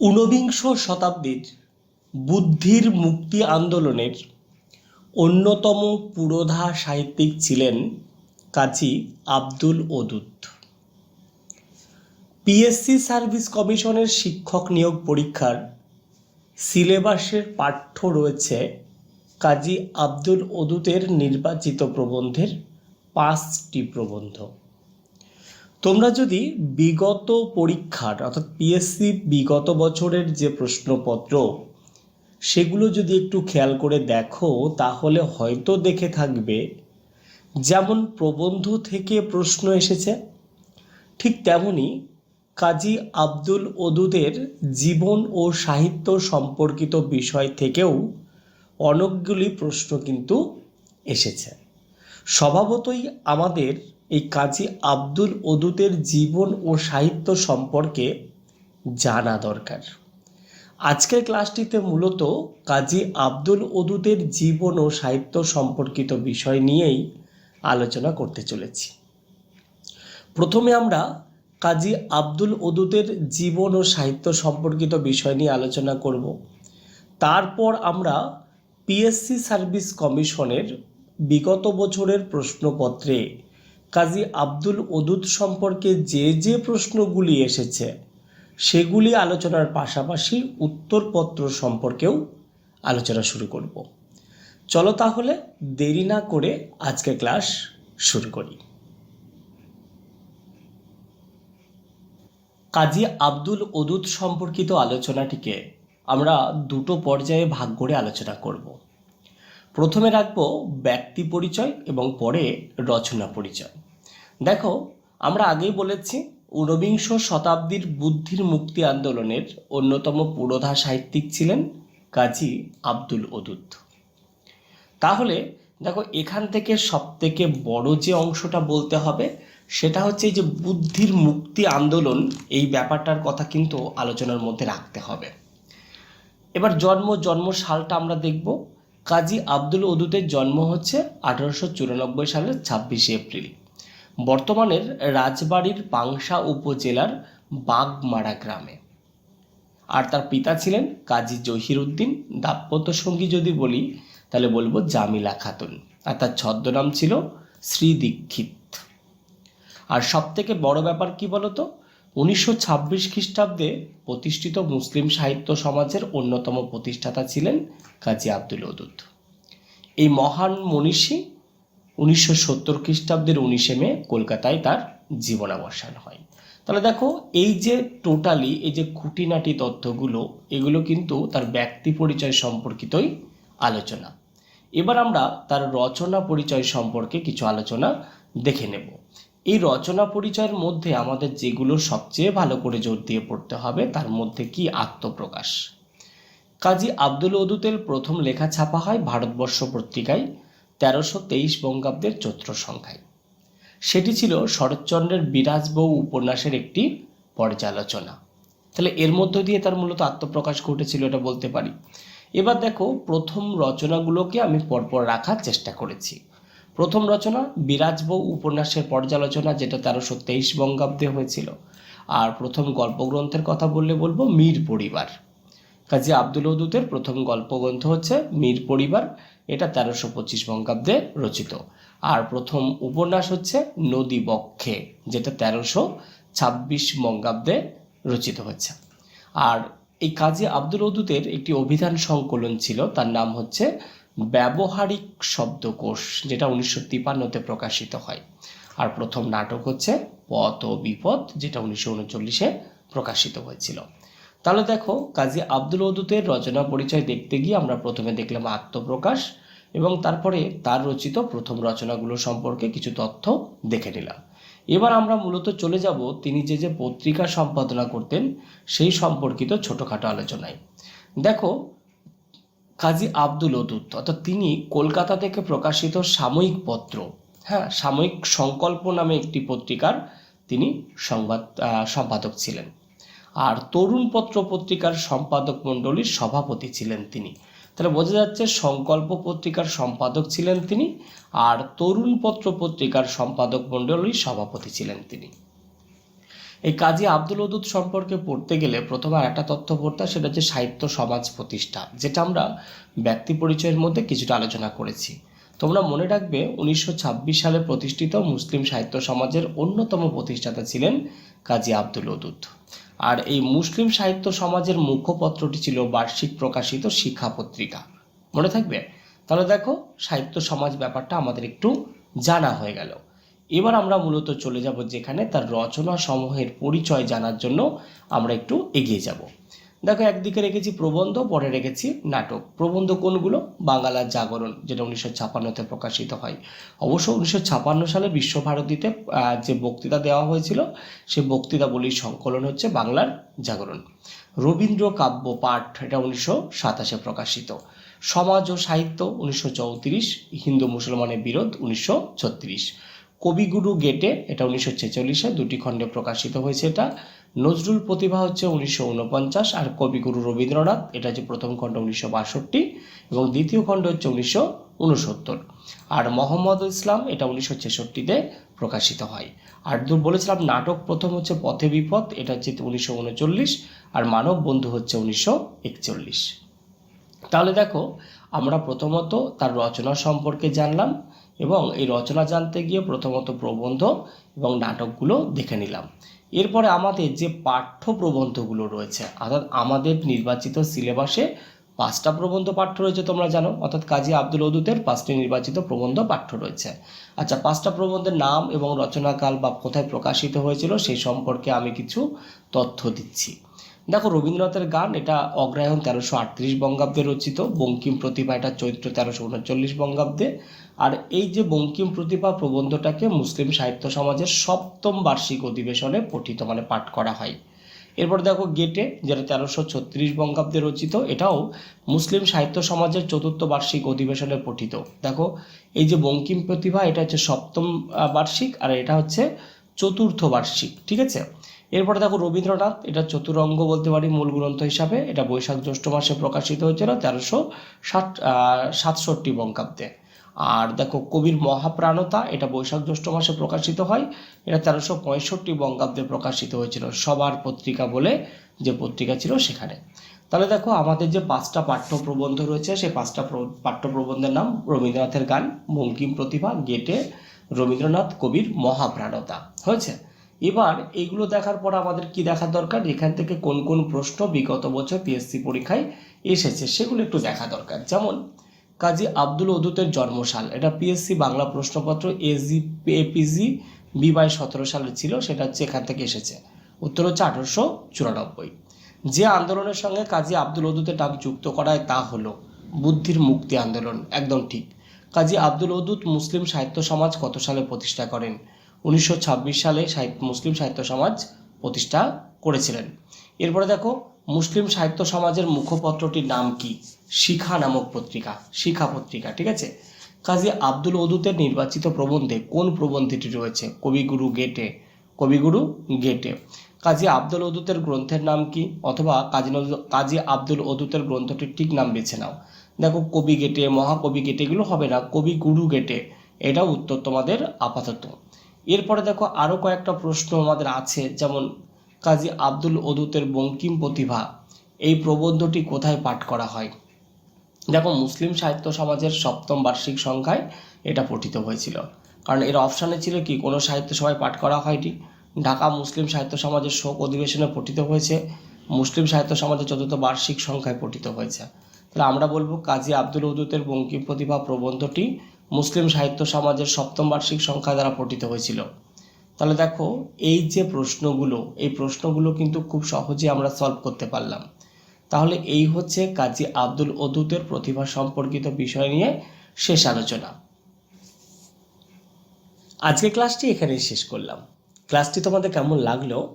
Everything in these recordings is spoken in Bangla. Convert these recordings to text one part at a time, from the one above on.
ঊনবিংশ শতাব্দীর বুদ্ধির মুক্তি আন্দোলনের অন্যতম পুরোধা সাহিত্যিক ছিলেন কাজী আব্দুল ওদুদ। পিএসসি সার্ভিস কমিশনের শিক্ষক নিয়োগ পরীক্ষার সিলেবাসের পাঠ্য রয়েছে কাজী আব্দুল ওদুদের নির্বাচিত প্রবন্ধের পাঁচটি প্রবন্ধ। তোমরা যদি বিগত পরীক্ষার, অর্থাৎ পিএসসি বিগত বছরের যে প্রশ্নপত্র, সেগুলো যদি একটু খেয়াল করে দেখো, তাহলে হয়তো দেখে থাকবে যেমন প্রবন্ধ থেকে প্রশ্ন এসেছে, ঠিক তেমনি কাজী আব্দুল ওদুদের জীবন ও সাহিত্য সম্পর্কিত বিষয় থেকেও অনেকগুলি প্রশ্ন কিন্তু এসেছে। স্বভাবতই আমাদের এই কাজী আব্দুল ওদুদের জীবন ও সাহিত্য সম্পর্কে জানা দরকার। আজকের ক্লাসটিতে মূলত কাজী আব্দুল ওদুদের জীবন ও সাহিত্য সম্পর্কিত বিষয় নিয়েই আলোচনা করতে চলেছি। প্রথমে আমরা কাজী আব্দুল ওদুদের জীবন ও সাহিত্য সম্পর্কিত বিষয় নিয়ে আলোচনা করব। তারপর আমরা পিএসসি সার্ভিস কমিশনের বিগত বছরের প্রশ্নপত্রে কাজী আব্দুল ওদুদ সম্পর্কে যে যে প্রশ্নগুলি এসেছে, সেগুলি আলোচনার পাশাপাশি উত্তরপত্র সম্পর্কেও আলোচনা শুরু করব। চলো তাহলে দেরি না করে আজকে ক্লাস শুরু করি। কাজী আব্দুল ওদুদ সম্পর্কিত আলোচনাটিকে আমরা দুটো পর্যায়ে ভাগ করে আলোচনা করব। প্রথমে রাখব ব্যক্তি পরিচয় এবং পরে রচনা পরিচয়। দেখো, আমরা আগেই বলেছি, ঊনবিংশ শতাব্দীর বুদ্ধির মুক্তি আন্দোলনের অন্যতম পুরোধা সাহিত্যিক ছিলেন কাজী আব্দুল ওদুদ। তাহলে, দেখো, এখান থেকে সব থেকে বড় যে অংশটা বলতে হবে, সেটা হচ্ছে যে বুদ্ধির মুক্তি আন্দোলন, এই ব্যাপারটার কথা কিন্তু আলোচনার মধ্যে রাখতে হবে। এবার জন্ম জন্ম সালটা আমরা দেখব। কাজী আব্দুল ওদুদের জন্ম হচ্ছে আঠারোশো চুরানব্বই সালের ছাব্বিশে এপ্রিল। বর্তমানের রাজবাড়ির পাংশা উপজেলার বাগমারা গ্রামে। আর তার পিতা ছিলেন কাজী জহির উদ্দিন দাম্পত্য সঙ্গী যদি বলি, তাহলে বলব জামিলা খাতুন। আর তার ছদ্মনাম ছিল শ্রী দীক্ষিত। আর সব থেকে বড় ব্যাপার কি বলতো? উনিশশো ছাব্বিশ খ্রিস্টাব্দে প্রতিষ্ঠিত মুসলিম সাহিত্য সমাজের অন্যতম প্রতিষ্ঠাতা ছিলেন কাজী আব্দুল ওদুদ। এই মহান মনীষী উনিশশো সত্তর খ্রিস্টাব্দের উনিশে মে কলকাতায় তার জীবনাবসান হয়। তাহলে দেখো, এই যে টোটালি এই যে খুঁটিনাটি তথ্যগুলো, এগুলো কিন্তু তার ব্যক্তি পরিচয় সম্পর্কিতই আলোচনা। এবার আমরা তার রচনা পরিচয় সম্পর্কে কিছু আলোচনা দেখে নেব। এই রচনা পরিচয়ের মধ্যে আমাদের যেগুলো সবচেয়ে ভালো করে জোর দিয়ে পড়তে হবে, তার মধ্যে কি আত্মপ্রকাশ? কাজী আব্দুল ওদুতের প্রথম লেখা ছাপা হয় ভারতবর্ষ পত্রিকায়। তেরোশো তেইশ বঙ্গাব্দের চৈত্র সংখ্যায়। সেটি ছিল শরৎচন্দ্রের বিরাজ বউ উপন্যাসের একটি পর্যালোচনা। তাহলে এর মধ্য দিয়ে তার মূলত আত্মপ্রকাশ ঘটেছিল এটা বলতে পারি। এবার দেখো, প্রথম রচনাগুলোকে আমি পরপর রাখার চেষ্টা করেছি। প্রথম রচনা বিরাজ বউ উপন্যাসের পর্যালোচনা, যেটা তেরোশো তেইশ বঙ্গাব্দে হয়েছিল। আর প্রথম গল্পগ্রন্থের কথা বললে বলব মীর পরিবার। কাজী আব্দুল ওদুদের প্রথম গল্পগ্রন্থ হচ্ছে মীর পরিবার। এটা তেরোশো পঁচিশ বঙ্গাব্দে রচিত। আর প্রথম উপন্যাস হচ্ছে নদী বক্ষে, যেটা তেরোশো ছাব্বিশ বঙ্গাব্দে রচিত হচ্ছে। আর এই কাজী আব্দুল ওদুদের একটি অভিধান সংকলন ছিল, তার নাম হচ্ছে ব্যবহারিক শব্দকোষ, যেটা উনিশশো তিপান্নতে প্রকাশিত হয়। আর প্রথম নাটক হচ্ছে পথ ও বিপদ যেটা উনিশশো উনচল্লিশে প্রকাশিত হয়েছিল। তাহলে দেখো, কাজী আব্দুল ওদুতের রচনা পরিচয় দেখতে গিয়ে আমরা প্রথমে দেখলাম আত্মপ্রকাশ এবং তারপরে তার রচিত প্রথম রচনাগুলো সম্পর্কে কিছু তথ্য দেখে নিলাম। এবার আমরা মূলত চলে যাব তিনি যে যে পত্রিকা সম্পাদনা করতেন সেই সম্পর্কিত ছোটোখাটো আলোচনায়। দেখো, কাজী আব্দুল ওদুত অর্থাৎ তিনি কলকাতা থেকে প্রকাশিত সাময়িক পত্র হ্যাঁ সাময়িক সংকল্প নামে একটি পত্রিকার তিনি সংবাদ সম্পাদক ছিলেন। আর তরুণ পত্র পত্রিকার সম্পাদক মণ্ডলীর সভাপতি ছিলেন তিনি। তাহলে বোঝা যাচ্ছে সংকল্প পত্রিকার সম্পাদক ছিলেন তিনি আর তরুণ পত্র পত্রিকার সম্পাদক মণ্ডলীর সভাপতি ছিলেন তিনি। এই কাজী আব্দুল ওদুদ সম্পর্কে পড়তে গেলে প্রথমে একটা তথ্য পড়তে সেটা হচ্ছে সাহিত্য সমাজ প্রতিষ্ঠা, যেটা আমরা ব্যক্তি পরিচয়ের মধ্যে কিছুটা আলোচনা করেছি। তোমরা মনে রাখবে উনিশশো ছাব্বিশ সালে প্রতিষ্ঠিত মুসলিম সাহিত্য সমাজের অন্যতম প্রতিষ্ঠাতা ছিলেন কাজী আব্দুল ওদুদ। আর এই মুসলিম সাহিত্য সমাজের মুখপত্রটি ছিল বার্ষিক প্রকাশিত শিক্ষা পত্রিকা। মনে থাকবে? তাহলে দেখো, সাহিত্য সমাজ ব্যাপারটা আমাদের একটু জানা হয়ে গেল। এবার আমরা মূলত চলে যাব যেখানে তার রচনা সমূহের পরিচয় জানার জন্য আমরা একটু এগিয়ে যাব। দেখো, একদিকে রেখেছি প্রবন্ধ, পরে রেখেছি নাটক। প্রবন্ধ কোনগুলো? বাংলার জাগরণ, যেটা উনিশশো ছাপান্নতে প্রকাশিত হয়। অবশ্য উনিশশো ছাপান্ন সালে বিশ্বভারতীতে যে বক্তৃতা দেওয়া হয়েছিল সেই বক্তৃতাবলীর সংকলন হচ্ছে বাংলার জাগরণ। রবীন্দ্র কাব্য পাঠ, এটা উনিশশো সাতাশে প্রকাশিত। সমাজ ও সাহিত্য, উনিশশো চৌত্রিশ। হিন্দু মুসলমানের বিরোধ, উনিশশো ছত্রিশ। কবিগুরু গেটে, এটা উনিশশো ছেচল্লিশে, দুটি খণ্ডে প্রকাশিত হয়েছে এটা। নজরুল প্রতিভা হচ্ছে উনিশশো উনপঞ্চাশ আর কবিগুরু রবীন্দ্রনাথ, এটা হচ্ছে প্রথম খণ্ড উনিশশো বাষট্টি, এবং দ্বিতীয় খণ্ড হচ্ছে উনিশশো উনসত্তর আর মোহাম্মদ ইসলাম, এটা উনিশশো ছেষট্টিতে প্রকাশিত হয়। আর দু বলেছিলাম, নাটক প্রথম হচ্ছে পথে বিপদ এটা হচ্ছে উনিশশো উনচল্লিশ আর মানব বন্ধু হচ্ছে উনিশশো একচল্লিশ। তাহলে দেখো, আমরা প্রথমত তার রচনা সম্পর্কে জানলাম এবং এই রচনা জানতে গিয়ে প্রথমত প্রবন্ধ এবং নাটকগুলো দেখে নিলাম। এরপরে আমাদের যে পাঠ্য প্রবন্ধগুলো রয়েছে, অর্থাৎ আমাদের নির্বাচিত সিলেবাসে পাঁচটা প্রবন্ধ পাঠ্য রয়েছে তোমরা জানো, অর্থাৎ কাজী আব্দুল ওদুদের পাঁচটি নির্বাচিত প্রবন্ধ পাঠ্য রয়েছে। আচ্ছা পাঁচটা প্রবন্ধের নাম এবং রচনাকাল বা কোথায় প্রকাশিত হয়েছিল সেই সম্পর্কে আমি কিছু তথ্য দিচ্ছি। দেখো রবীন্দ্রনাথের গান, এটা অগ্রায়ণ তেরোশো আটত্রিশ বঙ্গাব্দে রচিত, বঙ্কিম প্রতিভা এটা চৈত্র তেরোশো উনচল্লিশ বঙ্গাব্দে। আর এই যে বঙ্কিম প্রতিভা প্রবন্ধটাকে মুসলিম সাহিত্য সমাজের সপ্তম বার্ষিক অধিবেশনে পঠিত মানে পাঠ করা হয়। এরপর দেখো গেটে, যেটা তেরোশো ছত্রিশ বঙ্গাব্দে রচিত, এটাও মুসলিম সাহিত্য সমাজের চতুর্থ বার্ষিক অধিবেশনে পঠিত। দেখো, এই যে বঙ্কিম প্রতিভা এটা হচ্ছে সপ্তম বার্ষিক, আর এটা হচ্ছে চতুর্থ বার্ষিক, ঠিক আছে? এরপরে দেখো রবীন্দ্রনাথ, এটা চতুরঙ্গ বলতে পারি মূল গ্রন্থ হিসাবে, এটা বৈশাখ জ্যৈষ্ঠ মাসে প্রকাশিত হয়েছিল তেরোশো ষাট সাতষট্টি বঙ্গাব্দে। আর দেখো কবির মহাপ্রাণতা, এটা বৈশাখ জ্যৈষ্ঠ মাসে প্রকাশিত হয়, এটা তেরোশো পঁয়ষট্টি বঙ্গাব্দে প্রকাশিত হয়েছিল, সবার পত্রিকা বলে যে পত্রিকা ছিল সেখানে। তাহলে দেখো আমাদের যে পাঁচটা পাঠ্য প্রবন্ধ রয়েছে, সেই পাঁচটা প্র- পাঠ্য প্রবন্ধের নাম রবীন্দ্রনাথের গান বঙ্কিম প্রতিভা, গেটে রবীন্দ্রনাথ কবির মহাপ্রাণতা। হয়েছে? এবার এইগুলো দেখার পর আমাদের কি দেখার দরকার? এখান থেকে কোন কোন প্রশ্ন বিগত বছর পিএসসি পরীক্ষায় এসেছে সেগুলো একটু দেখা দরকার। যেমন, কাজী আব্দুল ওদুতের জন্মসাল। এটা পিএসসি বাংলা প্রশ্নপত্র এজি এপিজি বি বাই সতেরো সালের ছিল, সেটা হচ্ছে এখান থেকে এসেছে। উত্তর হচ্ছে আঠারোশো চুরানব্বই। যে আন্দোলনের সঙ্গে কাজী আব্দুল ওদুতের নাম যুক্ত করায় তা হলো বুদ্ধির মুক্তি আন্দোলন। একদম ঠিক। কাজী আব্দুল ওদুত মুসলিম সাহিত্য সমাজ কত সালে প্রতিষ্ঠা করেন? উনিশশো ছাব্বিশ সালে সাহিত্য মুসলিম সাহিত্য সমাজ প্রতিষ্ঠা করেছিলেন। এরপরে দেখো, মুসলিম সাহিত্য সমাজের মুখপত্রটির নাম কি? শিখা নামক পত্রিকা, শিখা পত্রিকা, ঠিক আছে? কাজী আব্দুল ওদুতের নির্বাচিত প্রবন্ধে কোন প্রবন্ধটি রয়েছে? কবিগুরু গেটে কবিগুরু গেটে। কাজী আব্দুল ওদুতের গ্রন্থের নাম কি? অথবা কাজী কাজী আব্দুল ওদুতের গ্রন্থটির ঠিক নাম বেছে নাও। দেখো, কবি গেটে, মহাকবি গেটে, এগুলো হবে না কবি গুরু গেটে। এটা উত্তর তোমাদের আপাতত। এরপরে দেখো আরও কয়েকটা প্রশ্ন আমাদের আছে, যেমন কাজী আব্দুল ওদুতের বঙ্কিম প্রতিভা, এই প্রবন্ধটি কোথায় পাঠ করা হয়? দেখো মুসলিম সাহিত্য সমাজের সপ্তম বার্ষিক সংখ্যায় এটা পঠিত হয়েছিল। কারণ এর অপশানে ছিল কি, কোনো সাহিত্য সভায় পাঠ করা হয়নি। ঢাকা মুসলিম সাহিত্য সমাজের শোক অধিবেশনে পঠিত হয়েছে। মুসলিম সাহিত্য সমাজের চতুর্থ বার্ষিক সংখ্যায় পঠিত হয়েছে। তাহলে আমরা বলব কাজী আব্দুল উদুতের বঙ্কিম প্রতিভা প্রবন্ধটি মুসলিম সাহিত্য সমাজের সপ্তম বার্ষিক সংখ্যা দ্বারা পঠিত হয়েছিল। তাহলে দেখো, এই যে প্রশ্নগুলো, এই প্রশ্নগুলো কিন্তু খুব সহজে আমরা সলভ করতে পারলাম। তাহলে এই হচ্ছে কাজী আব্দুল ওদুতের প্রতিভা সম্পর্কিত বিষয় নিয়ে শেষ আলোচনা। আজকে ক্লাসটি এখানেই শেষ করলাম। ক্লাসটি তোমাদের কেমন লাগল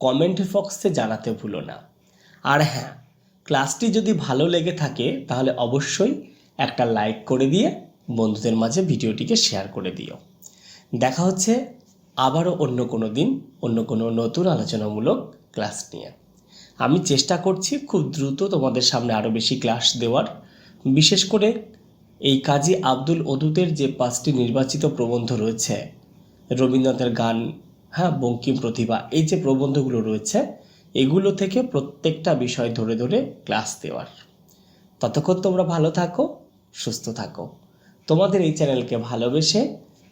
কমেন্ট বক্সে জানাতে ভুলো না। আর হ্যাঁ ক্লাসটি যদি ভালো লেগে থাকে, তাহলে অবশ্যই একটা লাইক করে দিয়ে বন্ধুদের মাঝে ভিডিওটিকে শেয়ার করে দিও। দেখা হচ্ছে আবারও অন্য কোনো দিন, অন্য কোনো নতুন আলোচনামূলক ক্লাস নিয়ে। আমি চেষ্টা করছি খুব দ্রুত তোমাদের সামনে আরও বেশি ক্লাস দেওয়ার। বিশেষ করে এই কাজী আব্দুল ওদুদের যে পাঁচটি নির্বাচিত প্রবন্ধ রয়েছে, রবীন্দ্রনাথের গান হ্যাঁ বঙ্কিম প্রতিভা, এই যে প্রবন্ধগুলো রয়েছে, এগুলো থেকে প্রত্যেকটা বিষয় ধরে ধরে ক্লাস দেওয়ার। ততক্ষণ তোমরা ভালো থাকো, সুস্থ থাকো। তোমাদের এই চ্যানেলকে ভালোবেসে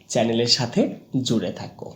চ্যানেলের সাথে জুড়ে থাকো।